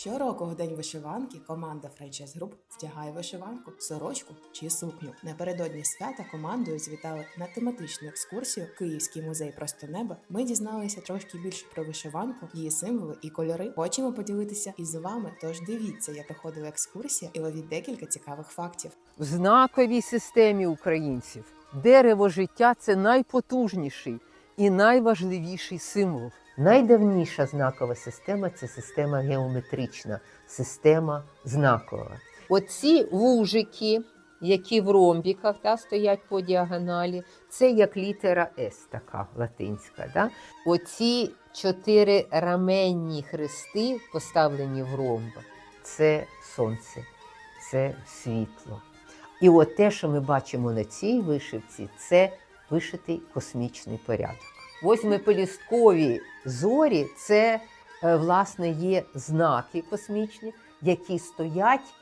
Щороку в день вишиванки команда франчайз груп вдягає вишиванку, сорочку чи сукню. Напередодні свята командою звітали на тематичну екскурсію Київський музей просто неба. Ми дізналися трошки більше про вишиванку, її символи і кольори. Хочемо поділитися із вами. Тож дивіться, як проходила екскурсія і ловіть декілька цікавих фактів. В знаковій системі українців дерево життя це найпотужніший і найважливіший символ. Найдавніша знакова система це система геометрична, система знакова. Оці вужики, які в ромбіках да, стоять по діагоналі, Це як літера С, така латинська. Да? оці чотири раменні хрести, поставлені в ромбах. Це сонце, це світло. І от те, що ми бачимо на цій вишивці, це вишитий космічний порядок. Восьмипелісткові зорі це е, власне є знаки космічні, які стоять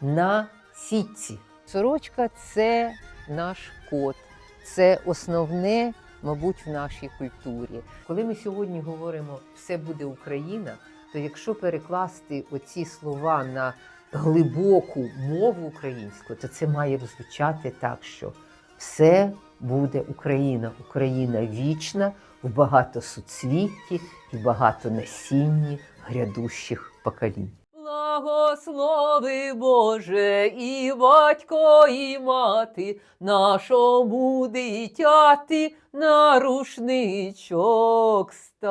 на сітці. Сорочка це наш код, це основне, мабуть, в нашій культурі. Коли ми сьогодні говоримо все буде Україна, то якщо перекласти оці слова на глибоку мову українську, то це має звучати так, що все буде Україна, Україна вічна в багатосуцвітті і багатонасінні грядущих поколінь. Благослови Боже і батько, і мати, нашому дитяти на рушничок стать.